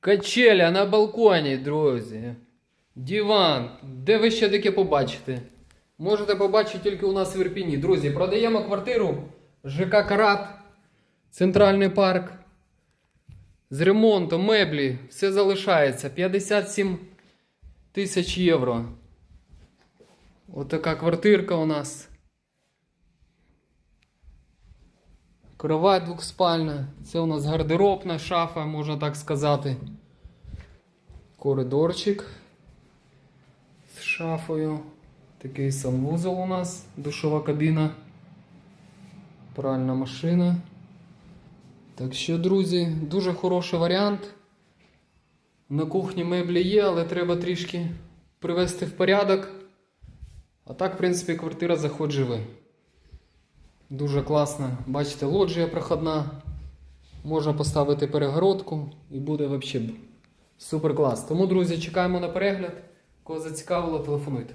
Качеля на балконі, друзі. Диван. Де ви ще таке побачите? Можете побачити тільки у нас в Ірпіні. Друзі, продаємо квартиру ЖК Карат, Центральний парк. З ремонтом, меблі, все залишається. 57 тисяч євро. Отака квартирка у нас. Кровать двохспальна. Це у нас гардеробна шафа, можна так сказати. Коридорчик з шафою. Такий санвузол у нас, душова кабіна. Пральна машина. Так що, друзі, дуже хороший варіант. На кухні меблі є, але треба трішки привести в порядок. А так, в принципі, квартира заход живе. Дуже класно. Бачите, лоджія проходна. Можна поставити перегородку і буде взагалі супер клас. Тому, друзі, чекаємо на перегляд. Кого зацікавило, телефонуйте.